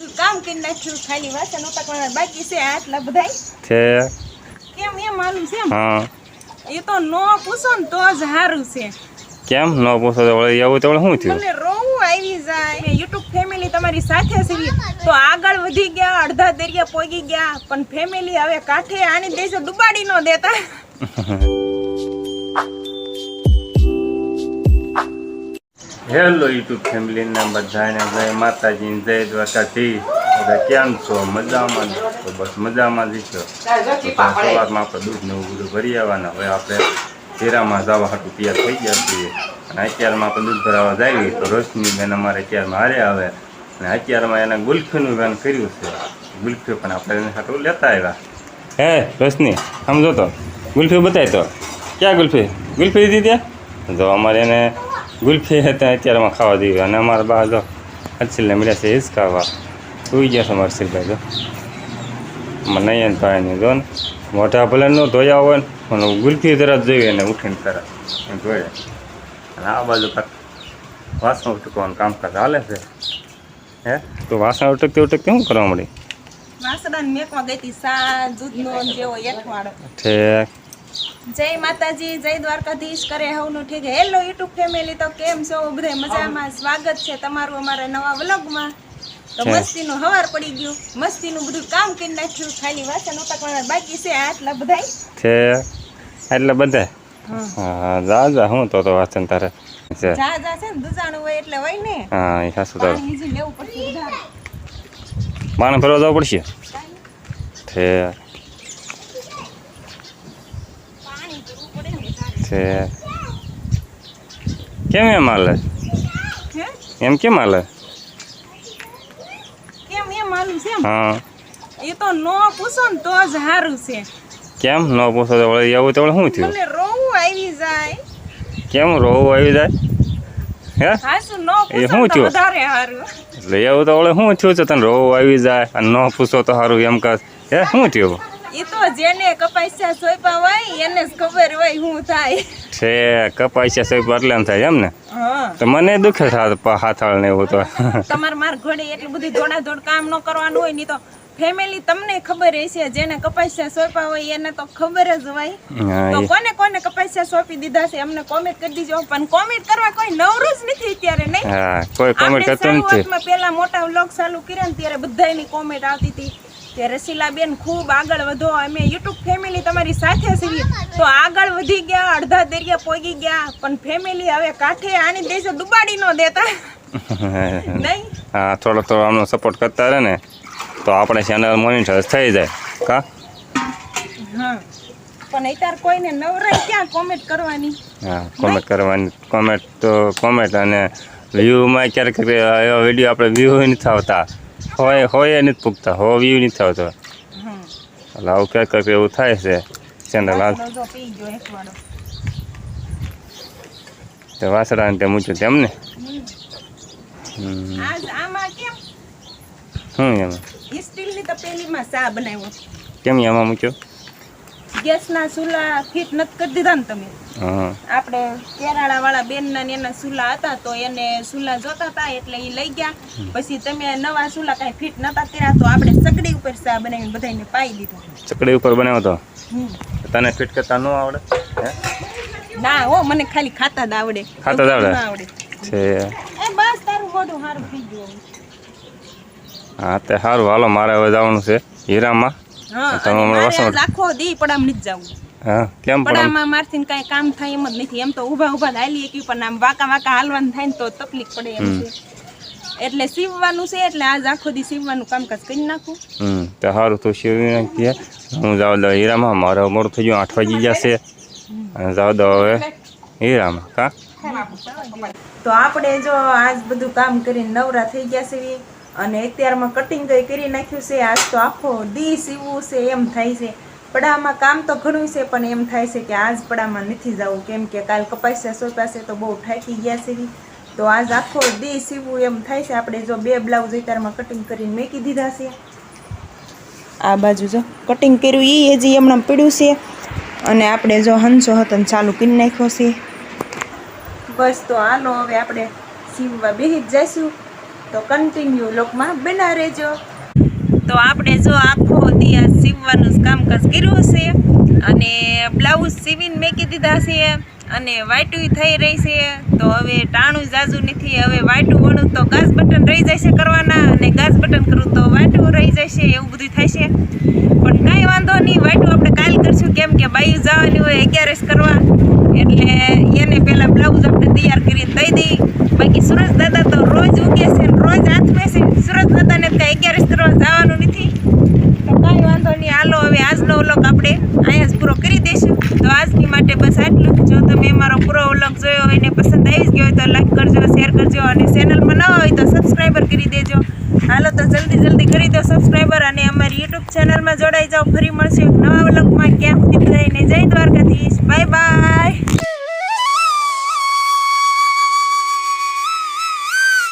કામ કરી નાખ્યું ખાલી વાસણ ઉટકવાના બાકી છે આટલા બધાય. છે. કેમ એમ માલુમ છે? હા. એ તો નો પૂછો ને તો જ સારું છે. કેમ ન પૂછો તો એવું તો શું થયું? મને રોવું આવી જાય. યુટ્યુબ ફેમિલી તમારી સાથે છે તો આગળ વધી ગયા અડધા દરિયા પોગી ગયા પણ ફેમિલી હવે કાંઠે આની દેશે ડુબાડી ન દેતા. હેલો યુટ્યુબ ફેમિલીના બધાને જય માતાજી જય દ્વારકાથી. બધા કેમ છો? મજામાં તો બસ મજામાં જ છો? સવારમાં આપણે દૂધ ને એવું બધું ભરી આવવાના. હવે આપણે તેરામાં જવા હાટું તૈયાર થઈ ગયા છીએ. અને અત્યારમાં આપણે દૂધ ભરાવા જઈએ તો રોશની બેન અમારે અત્યારમાં હારે આવે. અને અત્યારમાં એને ગુલ્ફીનું બેન કર્યું છે. ગુલ્ફી પણ આપણે એને હાટું લેતા આવ્યા. હે રોશની સમજો તો. ગુલ્ફી બતાય તો. ક્યાં ગુલ્ફી? ગુલ્ફી દીધી ત્યાં? જો અમારે એને ગુલ્ફી હતા અત્યારમાં ખાવા દીધી. અને અમારા બા તો હર્ષિલને મળ્યા છે એ જ ખાવા સુઈ ગયા છે અમારા હર્ષિલભાઈ તો મને નહીં ભાઈ નહીં જો ને મોટા ભલે ન ધોયા હોય ને પણ ગુલ્ફી તરત જોઈએ ને ઉઠીને તરત જોઈએ અને આ બાજુ કાંક વાસણ ઉટકવાનું કામકાજ હાલે છે. હે? તો વાસણ ઉટકતી ઉટકતી શું કરવા મળી? વાસણ મેકવા ગઈ હતી સા દૂધનો જેવો એઠવાડો. ઠેક. જય માતાજી જય દ્વારકાધીશ કરે હવનું ઠીક. હેલો યુટ્યુબ ફેમિલી તો કેમ છો? બધે મજામાં? સ્વાગત છે તમારું અમારા નવા વ્લોગમાં. તો મસ્તીનું હવાર પડી ગયું. મસ્તીનું બધું કામ કરી નાખ્યું. ખાલી વાસણ ઉટકવાના બાકી છે આટલા બધા છે. એટલે બધા. હા. જા જા હું તો તો વાંચન તારે. છે. જા જા છે ને દુજાણું હોય એટલે હોય ને. હા એ સાસુ તારે. લેવું પડશે પાણી ભરવા જવું પડશે? ઠેક પાણી પીવું પડે ને તારે. છે. કેમ એમ હાલે? એમ કેમ હાલે? કેમ એમ હાલું છે હા. એ તો નો પૂછો ને તો જ સારું છે. કેમ ન પૂછો તો વળી એવું તો શું થયું? મને રોવું આવી જાય. કેમ રોવું આવી જાય? હે? હાસુ નો પૂછો તો? વધારે સારું એટલે એવું તો વળી શું થયું છે? તને રોવું આવી જાય અને ન પૂછો તો સારું એમ કર. હે? શું થયું? એ તો જેને કપાસ્યા સોયપા હોય એને જ ખબર હોય શું થાય. છે કપાઈ છે એટલે થાય એમ ને? તો મને દુખે હાથાળ ને એવું તો. તમારે માર ઘોડે એટલી બધી દોડાદોડ કામ ન કરવાનું હોય નહીં તો ફેમિલી તમને ખબર હશે જેને કપાસ્યા સોપા હોય એને તો ખબર જ હોય. તો કોને કોને કપાસ્યા સોંપી દીધા છે અમને કોમેન્ટ કરી દીજો. પણ કોમેન્ટ કરવા કોઈ નવરું જ નથી અત્યારે નહીં? હા કોઈ કોમેન્ટ કરતું નથી. પેલા મોટા વ્લોગ ચાલુ કર્યા ને ત્યારે બધાની કોમેન્ટ આવતી હતી. કે રસીલાબેન ખૂબ આગળ વધો અમે યુટ્યુબ ફેમિલી તમારી સાથે છીએ. તો આગળ વધી ગયા અડધા દરિયા પોગી ગયા પણ ફેમિલી હવે કાંઠે આની દેશો ડુબાડી ન દેતા. નહીં? હા થોડો થોડો આમનો સપોર્ટ કરતા રહે ને તો આપણે ચેનલ મોનિટર થઈ જાય. કા? હા. પણ અત્યારે કોઈને નવરાય ક્યાં કોમેન્ટ કરવાની? હા કોમેન્ટ કરવાની કોમેન્ટ તો કોમેન્ટ અને વ્યૂમાં ક્યારેક એવા વીડિયો આપણે વ્યૂ નથી આવતા. હોય હોય નથી પૂગતા હો વ્યૂ નથી આવતો. એટલે આવું ક્યાંક ક્યાંક એવું થાય છે ચેનલ આ. તે વાસડા તે તેમ ને. હમ. આજ કેમ શું એમાં ઈ સ્ટીલની તો ચા બનાવ્યો કેમ એમાં મૂક્યો ગેસના ચૂલા ફિટ નથી કરી દીધા ને તમે આપણે કેરાળા વાળા બેન ના એના સુલા હતા તો એને સુલા જોતા હતા એટલે એ લઈ ગયા. પછી તમે નવા સુલા કઈ ફિટ નતા કર્યા તો આપણે ચકડી ઉપર સા બનાવીને બધાને પાઈ દીધો. ચકડી ઉપર બનાવ્યો તો તને ફિટ કરતા ન આવડે? ના હો મને ખાલી ખાતા જ આવડે. ખાતા જ આવડે? છે. એ બસ તારું મોઢું સારું થઈ ગયું. હા તે સારું હાલો મારે હવે જવાનું છે હીરામાં. હા તમે હમણાં વાસણ- આખો દી આમ નથી જવું. હા કેમ પણ આમાં મારથી કઈ કામ થાય એમ જ નથી. એમ તો ઊભા ઊભા હાલી એકવી પણ આમ વાકા વાકા હાલવાનું થાય ને તો તકલીફ પડે એમ છે. એટલે સીવવાનું છે એટલે આજ આખો દી સીવવાનું કામકાજ કરી નાખું. હમ તો સારું તો સીવી નાખીએ. હું જાવ દઉં હીરામાં મારે મોડું થઈ ગયું આઠ વાગી જશે જાવ દઉં હવે હીરામાં કા? તો આપણે જો આજ બધું કામ કરીને નવરા થઈ ગયા છે અને અત્યારમાં કટિંગ કરી નાખ્યું છે આજ તો આખો દી સીવવું છે એમ થાય છે. પડામાં કામ તો ઘણું છે, પણ એમ થાય છે કે આજ પડામાં નથી જવું. કેમ કે કાલ કપાસ્યા સોપાશે તો બહુ થાકી ગયા છે તો આજ આખો દી સીવવું એમ થાય છે, આપણે જો બે બ્લાઉઝ અત્યારમાં કટિંગ કરીને મેકી દીધા છે. આ બાજુ જો કટિંગ કર્યું એ હજી હમણાં પીડ્યું છે. અને આપણે જો હંસો હતો ચાલુ કરી નાખ્યો છે. બસ તો હાલો, હવે આપણે સીવવા બેસી જઈશું. તો કન્ટિન્યુ લોકમાં બના રહેજો. તો આપણે જો આખો દિયા સીવવાનું જ કામકાજ કર્યું છે અને બ્લાઉઝ સીવીને મેકી દીધા છે અને વાટું થઈ રહી છે. તો હવે ટાણું જાજુ નથી, હવે વાટું વણું તો ગાજ બટન રહી જશે કરવાના અને ગાજ બટન કરું તો વાટું રહી જશે એવું બધું થશે પણ કાંઈ વાંધો નહીં વાટું આપણે કાલ કરશું કેમ કે બાયું જવાની હોય અગિયારસ કરવા એટલે એને પહેલાં બ્લાઉઝ આપણે તૈયાર કરીને દઈ દઈ બાકી સુરજ દાદા તો રોજ ઉગે છે ને રોજ હાથમાં છે સુરજ દાદાને કાંઈ અગિયારસ કરવા જવાનું નથી તો કાંઈ વાંધો નહીં હાલો હવે આજનો વ્લોગ આપણે અહીંયા જ પૂરો કરી દઈશું તો આજની માટે બસ આટલું જ. જો તમે મારો પૂરો વ્લોગ જોયો હોય ને પસંદ આવી ગયો હોય તો લાઈક કરજો શેર કરજો અને ચેનલમાં ન હોય તો સબસ્ક્રાઈબર કરી દેજો. હાલો તો જલ્દી જલ્દી કરી દો સબસ્ક્રાઈબર અને અમારી યુટ્યુબ ચેનલમાં જોડાઈ જાઓ. ફરી મળશે નવા વ્લોગમાં. ક્યાં સુધી બધાને જય દ્વારકાધીશ. Bye bye